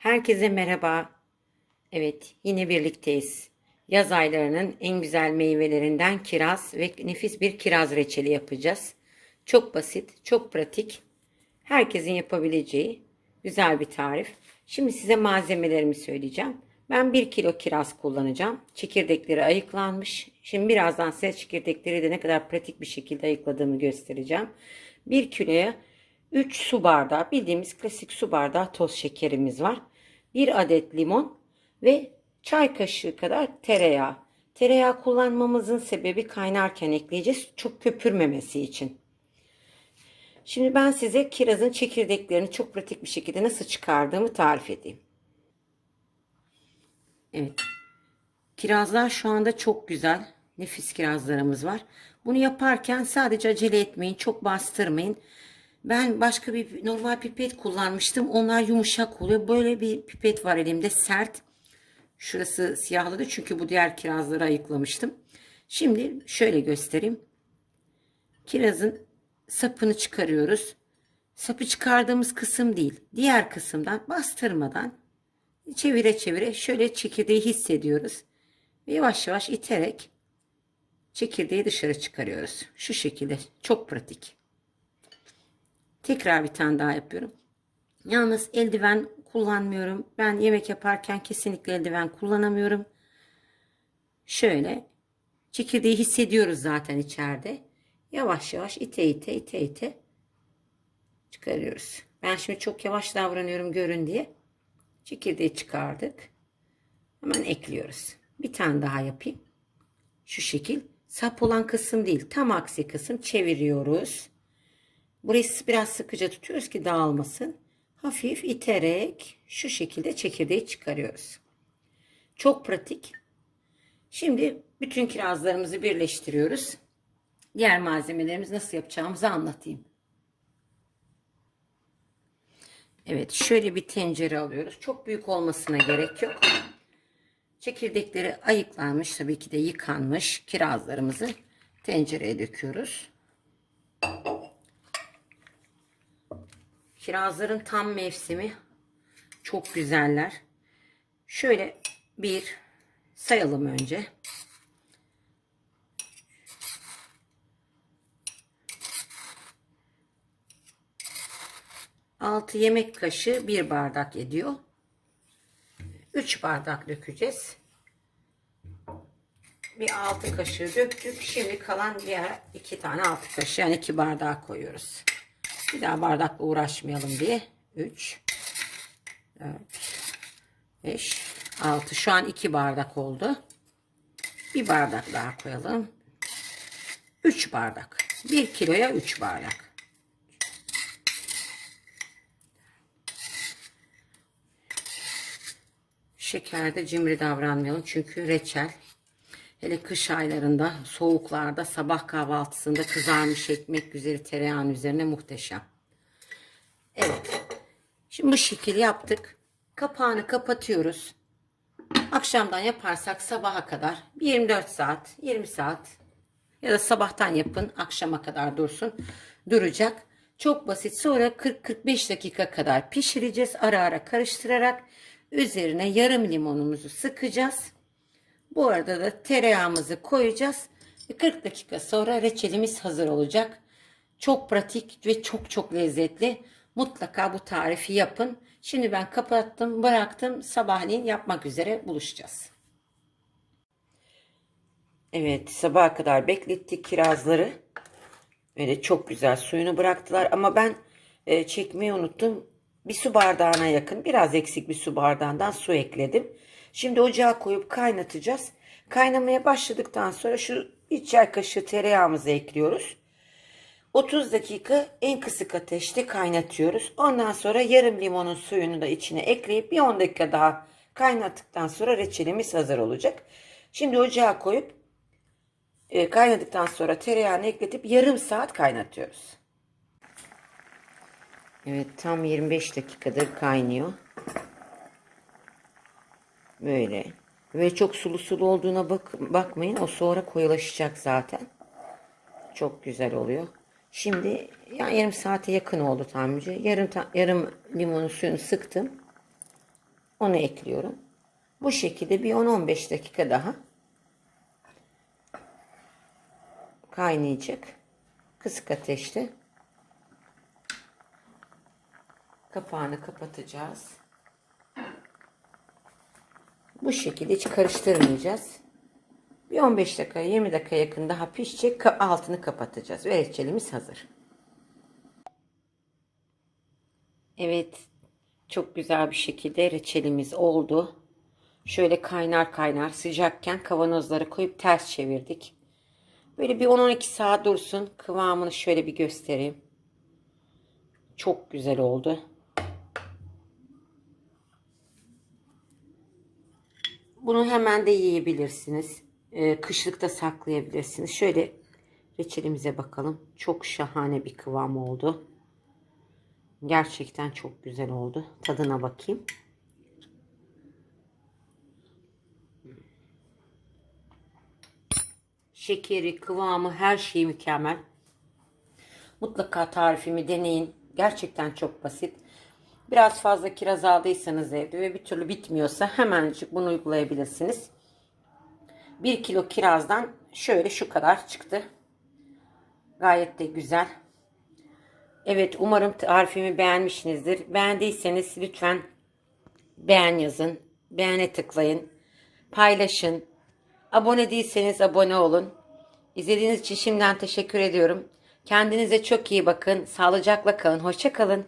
Herkese merhaba. Evet, yine birlikteyiz. Yaz aylarının en güzel meyvelerinden kiraz ve nefis bir kiraz reçeli yapacağız. Çok basit, çok pratik. Herkesin yapabileceği güzel bir tarif. Şimdi size malzemelerimi söyleyeceğim. Ben 1 kilo kiraz kullanacağım. Çekirdekleri ayıklanmış. Şimdi birazdan size çekirdekleri de ne kadar pratik bir şekilde ayıkladığımı göstereceğim. 1 kiloya 3 su bardağı bildiğimiz klasik su bardağı toz şekerimiz var. 1 adet limon ve çay kaşığı kadar tereyağı. Tereyağı kullanmamızın sebebi kaynarken ekleyeceğiz. Çok köpürmemesi için. Şimdi ben size kirazın çekirdeklerini çok pratik bir şekilde nasıl çıkardığımı tarif edeyim. Evet. Kirazlar şu anda çok güzel. Nefis kirazlarımız var. Bunu yaparken sadece acele etmeyin. Çok bastırmayın. Ben başka bir normal pipet kullanmıştım. Onlar yumuşak oluyor. Böyle bir pipet var elimde sert. Şurası siyahladı çünkü bu diğer kirazları ayıklamıştım. Şimdi şöyle göstereyim. Kirazın sapını çıkarıyoruz. Sapı çıkardığımız kısım değil. Diğer kısımdan bastırmadan çevire çevire şöyle çekirdeği hissediyoruz. Yavaş yavaş iterek çekirdeği dışarı çıkarıyoruz. Şu şekilde çok pratik. Tekrar bir tane daha yapıyorum. Yalnız eldiven kullanmıyorum. Ben yemek yaparken kesinlikle eldiven kullanamıyorum. Şöyle çekirdeği hissediyoruz zaten içeride. Yavaş yavaş ite ite ite ite çıkarıyoruz. Ben şimdi çok yavaş davranıyorum görün diye. Çekirdeği çıkardık. Hemen ekliyoruz. Bir tane daha yapayım. Şu şekil. Sap olan kısım değil. Tam aksi kısım çeviriyoruz. Burayı biraz sıkıca tutuyoruz ki dağılmasın. Hafif iterek şu şekilde çekirdeği çıkarıyoruz. Çok pratik. Şimdi bütün kirazlarımızı birleştiriyoruz. Diğer malzemelerimizi nasıl yapacağımızı anlatayım. Evet şöyle bir tencere alıyoruz. Çok büyük olmasına gerek yok. Çekirdekleri ayıklanmış tabii ki de yıkanmış kirazlarımızı tencereye döküyoruz. Kirazların tam mevsimi. Çok güzeller. Şöyle bir sayalım önce. Altı yemek kaşığı bir bardak ediyor. 3 bardak dökeceğiz. Bir altı kaşığı döktük. Şimdi kalan diğer iki tane altı kaşığı yani iki bardağı koyuyoruz. Bir daha bardakla uğraşmayalım diye. 3 4 5 6 şu an 2 bardak oldu. Bir bardak daha koyalım. 3 bardak. 1 kiloya 3 bardak. Şekerde cimri davranmayalım çünkü reçel hele kış aylarında soğuklarda sabah kahvaltısında kızarmış ekmek üzeri tereyağın üzerine muhteşem. Evet. Şimdi bu şekil yaptık. Kapağını kapatıyoruz. Akşamdan yaparsak sabaha kadar 24 saat, 20 saat ya da sabahtan yapın akşama kadar dursun. Duracak. Çok basit. Sonra 40-45 dakika kadar pişireceğiz. Ara ara karıştırarak üzerine yarım limonumuzu sıkacağız. Bu arada da tereyağımızı koyacağız. 40 dakika sonra reçelimiz hazır olacak. Çok pratik ve çok çok lezzetli. Mutlaka bu tarifi yapın. Şimdi ben kapattım, bıraktım. Sabahleyin yapmak üzere buluşacağız. Evet, sabaha kadar beklettik kirazları. Öyle çok güzel suyunu bıraktılar ama ben e, çekmeyi unuttum. Bir su bardağına yakın, biraz eksik bir su bardağından su ekledim. Şimdi ocağa koyup kaynatacağız. Kaynamaya başladıktan sonra şu bir çay kaşığı tereyağımızı ekliyoruz. 30 dakika en kısık ateşte kaynatıyoruz. Ondan sonra yarım limonun suyunu da içine ekleyip bir 10 dakika daha kaynattıktan sonra reçelimiz hazır olacak. Şimdi ocağa koyup e, kaynadıktan sonra tereyağını ekletip yarım saat kaynatıyoruz. Evet tam 25 dakikadır kaynıyor. Böyle. Ve çok sulu sulu olduğuna bak bakmayın. O sonra koyulaşacak zaten. Çok güzel oluyor. Şimdi yani yarım saate yakın oldu tahmince. Yarım ta yarım limonun suyunu sıktım. Onu ekliyorum. Bu şekilde bir 10-15 dakika daha kaynayacak. Kısık ateşte. Kapağını kapatacağız. Bu şekilde hiç karıştırmayacağız. Bir 15 dakika 20 dakika yakın daha pişecek. Altını kapatacağız. Ve reçelimiz hazır. Evet. Çok güzel bir şekilde reçelimiz oldu. Şöyle kaynar kaynar sıcakken kavanozlara koyup ters çevirdik. Böyle bir 10-12 saat dursun. Kıvamını şöyle bir göstereyim. Çok güzel oldu. Bunu hemen de yiyebilirsiniz. Ee, kışlıkta saklayabilirsiniz. Şöyle reçelimize bakalım. Çok şahane bir kıvam oldu. Gerçekten çok güzel oldu. Tadına bakayım. Şekeri, kıvamı, her şeyi mükemmel. Mutlaka tarifimi deneyin. Gerçekten çok basit. Biraz fazla kiraz aldıysanız evde ve bir türlü bitmiyorsa hemencik bunu uygulayabilirsiniz. 1 kilo kirazdan şöyle şu kadar çıktı. Gayet de güzel. Evet umarım tarifimi beğenmişsinizdir. Beğendiyseniz lütfen beğen yazın. Beğene tıklayın. Paylaşın. Abone değilseniz abone olun. İzlediğiniz için şimdiden teşekkür ediyorum. Kendinize çok iyi bakın. Sağlıcakla kalın. Hoşça kalın.